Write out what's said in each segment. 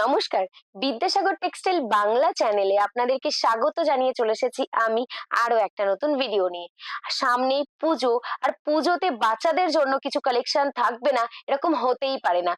নমস্কার। বিদ্যাসাগর টেক্সটাইল বাংলা চ্যানেলে আপনাদেরকে স্বাগত জানিয়ে চলে এসেছি আমি আরও একটা নতুন ভিডিও নিয়ে। সামনে পুজো, আর পুজোতে বাচ্চাদের জন্য কিছু কালেকশন থাকবে না, এরকম হতেই পারে না।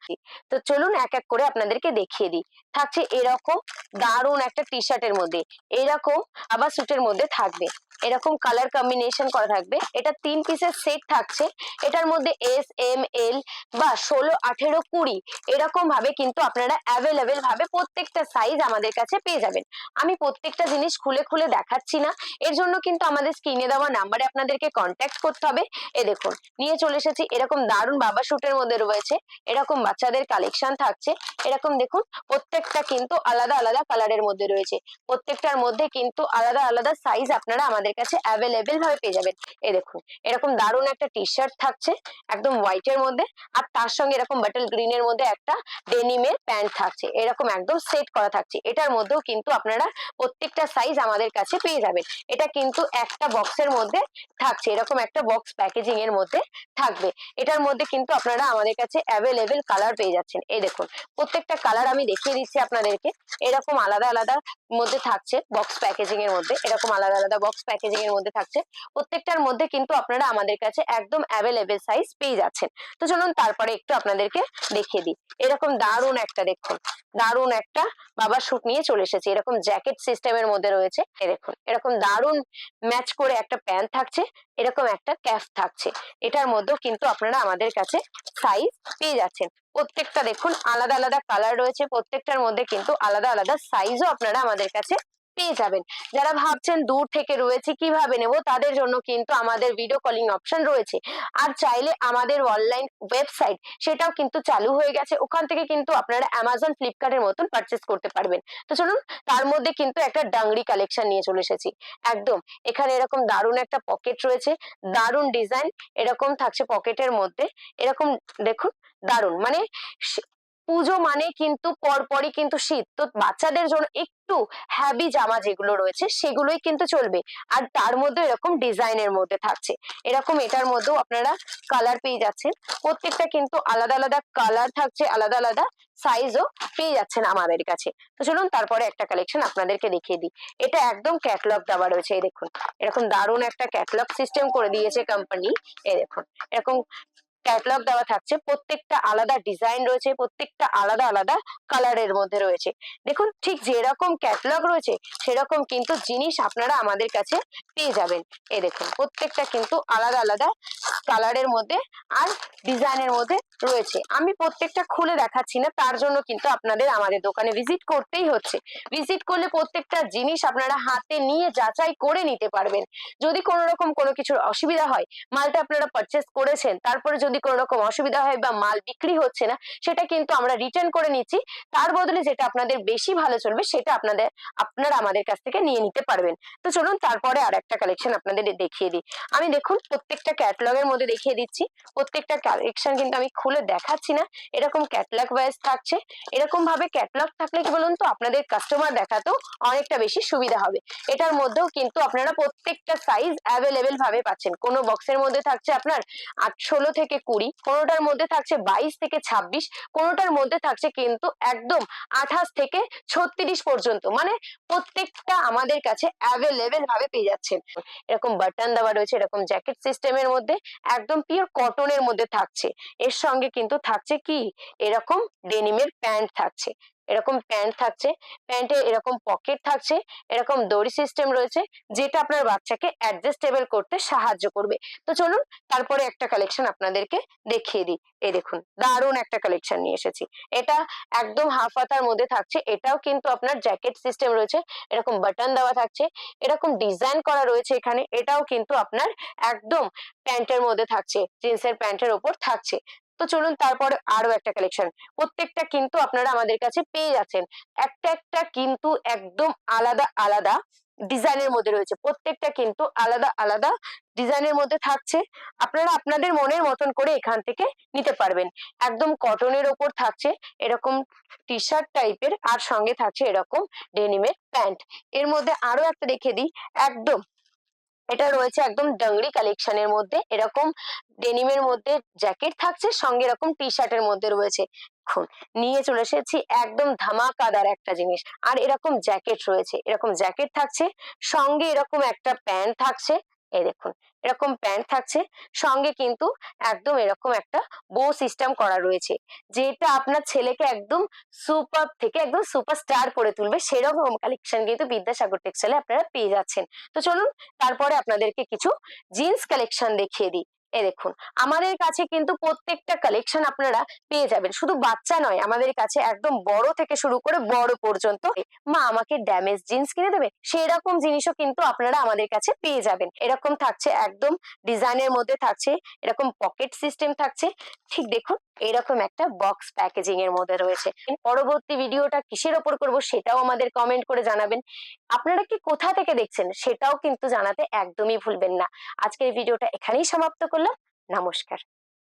তো চলুন এক এক করে আপনাদেরকে দেখিয়ে দিই। থাকছে এরকম দারুণ একটা টি শার্টের মধ্যে, এরকম আবার স্যুটের মধ্যে থাকবে। এরকম কালার কম্বিনেশন করা থাকবে। এটা তিন পিসের সেট থাকছে। এটার মধ্যে এস এম এল বা ষোলো, আঠেরো, কুড়ি এরকম ভাবে কিন্তু আপনারা অ্যাভেলেবেল ভাবে প্রত্যেকটা সাইজ আমাদের কাছে পেয়ে যাবেন। আমি প্রত্যেকটা জিনিস খুলে খুলে দেখাচ্ছি না। এর জন্য কিন্তু আমাদের স্ক্রিনে দেওয়া নাম্বারে আপনাদেরকে কন্ট্যাক্ট করতে হবে। এ দেখুন, নিয়ে চলে এসেছি। এরকম দারুণ বাবা শুটের মধ্যে রয়েছে। এরকম বাচ্চাদের কালেকশন থাকছে। এরকম দেখুন, প্রত্যেকটা কিন্তু আলাদা আলাদা কালারের মধ্যে রয়েছে। প্রত্যেকটার মধ্যে কিন্তু আলাদা আলাদা সাইজ আপনারা আমাদের কাছে অ্যাভেলেবেল ভাবে পেয়ে যাবেন। এই দেখুন, এরকম দারুণ একটা টি শার্ট থাকছে, একদম হোয়াইট এর মধ্যে, আর তার সঙ্গে এরকম বাটল গ্রিন এর মধ্যে একটা ডেনিমের প্যান্ট থাকছে। এরকম একদম সেট করা থাকছে। এটার মধ্যেও কিন্তু আপনারা প্রত্যেকটা সাইজ আমাদের কাছে পেয়ে যাবেন। এটা কিন্তু একটা বক্সের মধ্যে থাকছে, এরকম একটা বক্স প্যাকেজিং এর মধ্যে থাকবে। এটার মধ্যে কিন্তু আপনারা আমাদের কাছে অ্যাভেলেবেল কালার পেয়ে যাচ্ছেন। এই দেখুন, প্রত্যেকটা কালার আমি দেখিয়ে দিচ্ছি আপনাদেরকে। এরকম আলাদা আলাদা মধ্যে থাকছে বক্স প্যাকেজিং এর মধ্যে। এরকম আলাদা আলাদা বক্স প্যাকেজিং এর মধ্যে থাকছে। প্রত্যেকটার মধ্যে কিন্তু আপনারা আমাদের কাছে একদম অ্যাভেলেবেল সাইজ পেয়ে যাচ্ছেন। তো চলুন তারপরে একটু আপনাদেরকে দেখিয়ে দিই। এরকম দারুণ একটা দেখুন, দারুণ একটা বাবা শুট নিয়ে চলে এসেছে। এরকম জ্যাকেট সিস্টেমের মধ্যে রয়েছে। দেখুন, এরকম দারুণ ম্যাচ করে একটা প্যান্ট থাকছে। এরকম একটা ক্যাফ থাকছে। এটার মধ্যেও কিন্তু আপনারা আমাদের কাছে সাইজ পেয়ে যাচ্ছেন। প্রত্যেকটা দেখুন, আলাদা আলাদা কালার রয়েছে। প্রত্যেকটার মধ্যে কিন্তু আলাদা আলাদা সাইজও আপনারা আমাদের কাছে পেয়ে যাবেন। যারা ভাবছেন দূর থেকে রয়েছে কীভাবে নেব? তাদের জন্য কিন্তু আমাদের ভিডিও কলিং অপশন রয়েছে। আর চাইলে আমাদের অনলাইন ওয়েবসাইট সেটাও কিন্তু চালু হয়ে গেছে। ওখান থেকে কিন্তু আপনারা অ্যামাজন ফ্লিপকার্টের মতন পারচেস করতে পারবেন। তো চলুন, তার মধ্যে কিন্তু একটা ডাংরি কালেকশন নিয়ে চলে এসেছি। একদম, এখানে এরকম দারুণ একটা পকেট রয়েছে। দারুণ ডিজাইন এরকম থাকছে পকেটের মধ্যে। এরকম, দেখুন, দারুণ। মানে পুজো মানে কিন্তু পরপরই কিন্তু শীত। তো বাচ্চাদের জন্য একটু হ্যাভি জামা যেগুলো রয়েছে, সেগুলোই কিন্তু চলবে। আর তার মধ্যে এরকম ডিজাইনের মধ্যে থাকছে। এরকম এটার মধ্যেও আপনারা কালার পেয়ে যাচ্ছেন। প্রত্যেকটা কিন্তু আলাদা আলাদা কালার থাকছে, আলাদা আলাদা সাইজও পেয়ে যাচ্ছেন আমাদের কাছে। তো চলুন তারপরে একটা কালেকশন আপনাদেরকে দেখিয়ে দিই। এটা একদম ক্যাটলগ দেওয়া রয়েছে, এই দেখুন। এরকম দারুণ একটা ক্যাটলগ সিস্টেম করে দিয়েছে কোম্পানি এই দেখুন। এরকম ক্যাটলগ দেওয়া থাকছে। প্রত্যেকটা আলাদা ডিজাইন রয়েছে, প্রত্যেকটা আলাদা আলাদা কালারের মধ্যে রয়েছে। দেখুন, ঠিক যেরকম ক্যাটলগ রয়েছে, সেরকম কিন্তু জিনিস আপনারা আমাদের কাছে পেয়ে যাবেন। এই দেখুন, প্রত্যেকটা কিন্তু আলাদা আলাদা কালারের মধ্যে আর ডিজাইনের মধ্যে রয়েছে। আমি প্রত্যেকটা খুলে দেখাচ্ছি না, তার জন্য কিন্তু আপনাদের আমাদের দোকানে ভিজিট করতেই হচ্ছে। ভিজিট করলে প্রত্যেকটা জিনিস আপনারা হাতে নিয়ে যাচাই করে নিতে পারবেন। যদি কোনো রকম কোনো কিছুর অসুবিধা হয়, মালটা আপনারা পারচেস করেছেন, তারপরে যদি কোনো রকম অসুবিধা হয় বা মাল বিক্রি হচ্ছে না, সেটা কিন্তু আমরা রিটার্ন করে নিচ্ছি। তার বদলে যেটা আপনাদের বেশি ভালো চলবে, সেটা আপনাদের, আপনারা আমাদের কাছ থেকে নিয়ে নিতে পারবেন। তো চলুন তারপরে আর একটা কালেকশন আপনাদের দেখিয়ে দিই। আমি দেখুন প্রত্যেকটা ক্যাটলগের মধ্যে দেখিয়ে দিচ্ছি। প্রত্যেকটা কালেকশন কিন্তু আমি খুলে দেখাচ্ছি না। এরকম ক্যাটলগ ওয়াইজ থাকছে। এরকম ভাবে ক্যাটলগ থাকলে কি বলুন তো, আপনাদের কাস্টমার দেখাতেও অনেকটা বেশি সুবিধা হবে। এটার মধ্যেও কিন্তু আপনারা প্রত্যেকটা সাইজ অ্যাভেলেবেল ভাবে পাচ্ছেন। কোনো বক্সের মধ্যে থাকছে আপনার আট ষোলো থেকে কুড়ি, কোনোটার মধ্যে থাকছে বাইশ থেকে ছাব্বিশ, কোনোটার মধ্যে থাকছে কিন্তু একদম আঠাশ থেকে ছত্রিশ পর্যন্ত। মানে প্রত্যেকটা আমাদের কাছে অ্যাভেলেবেল ভাবে পেয়ে যাচ্ছেন। এরকম বাটন দেওয়া রয়েছে, এরকম জ্যাকেট সিস্টেমের মধ্যে একদম পিওর কটনের মধ্যে থাকছে। এর সঙ্গে কিন্তু থাকছে কি? এরকম ডেনিমের প্যান্ট থাকছে। এরকম প্যান্ট থাকছে প্যান্টে এরকম পকেট থাকছে, এরকম দড়ি সিস্টেম রয়েছে, যেটা আপনার বাচ্চাকে অ্যাডজাস্টেবল করতে সাহায্য করবে। তো চলুন তারপরে একটা কালেকশন আপনাদেরকে দেখিয়ে দিই। এই দেখুন, দারুণ একটা কালেকশন নিয়ে এসেছি। এটা একদম হাফ হাতার মধ্যে থাকছে, এটাও কিন্তু আপনার জ্যাকেট সিস্টেম রয়েছে, এরকম বাটন দেওয়া থাকছে, এরকম ডিজাইন করা রয়েছে এখানে, এটাও কিন্তু আপনার একদম প্যান্টের মধ্যে থাকছে জিন্সের প্যান্টের ওপর থাকছে। তো চলুন তারপর আরও একটা কালেকশন প্রত্যেকটা কিন্তু আপনারা আমাদের কাছে পেয়ে যাচ্ছেন। একটা একটা কিন্তু একদম আলাদা আলাদা ডিজাইনের মধ্যে রয়েছে। প্রত্যেকটা কিন্তু আলাদা আলাদা ডিজাইনের মধ্যে থাকছে। আপনারা আপনাদের মনের মতন করে এখান থেকে নিতে পারবেন। একদম কটনের ওপর থাকছে, এরকম টি শার্ট টাইপের আর সঙ্গে থাকছে এরকম ডেনিমের প্যান্ট। এর মধ্যে আরও একটা দেখে দিই। একদম এটা রয়েছে একদম ডাংরি কালেকশনের মধ্যে। এরকম ডেনিমের মধ্যে জ্যাকেট থাকছে, সঙ্গে এরকম টি শার্টের মধ্যে রয়েছে। নিয়ে চলে এসেছি একদম ধামাকাদার একটা জিনিস। আর এরকম জ্যাকেট রয়েছে। এরকম জ্যাকেট থাকছে, সঙ্গে এরকম একটা প্যান্ট থাকছে। এই দেখুন, এরকম প্যান্ট থাকছে। সঙ্গে কিন্তু একদম এরকম একটা বো সিস্টেম করা রয়েছে, যেটা আপনার ছেলেকে একদম সুপার থেকে একদম সুপার স্টার করে তুলবে। সেরকম কালেকশন কিন্তু বিদ্যাসাগর টেক্সটাইলে আপনারা পেয়ে যাচ্ছেন। তো চলুন, তারপরে আপনাদেরকে কিছু জিন্স কালেকশন দেখিয়ে দিই। এই দেখুন, আমাদের কাছে কিন্তু প্রত্যেকটা কালেকশন আপনারা পেয়ে যাবেন। শুধু বাচ্চা নয়, আমাদের কাছে একদম বড় থেকে শুরু করে বড় পর্যন্ত মা আমাকে ড্যামেজ জিন্স কিনে দেবে, সেরকম জিনিসও কিন্তু আপনারা আমাদের কাছে পেয়ে যাবেন। এরকম থাকছে একদম ডিজাইনের মধ্যে থাকছে, এরকম পকেট সিস্টেম থাকছে। ঠিক দেখুন, এরকম একটা বক্স প্যাকেজিং এর মধ্যে রয়েছে। পরবর্তী ভিডিওটা কিসের ওপর করব সেটাও আমাদের কমেন্ট করে জানাবেন। আপনারা কি কোথা থেকে দেখছেন সেটাও কিন্তু জানাতে একদমই ভুলবেন না। আজকের ভিডিওটা এখানেই সমাপ্ত করলাম। নমস্কার।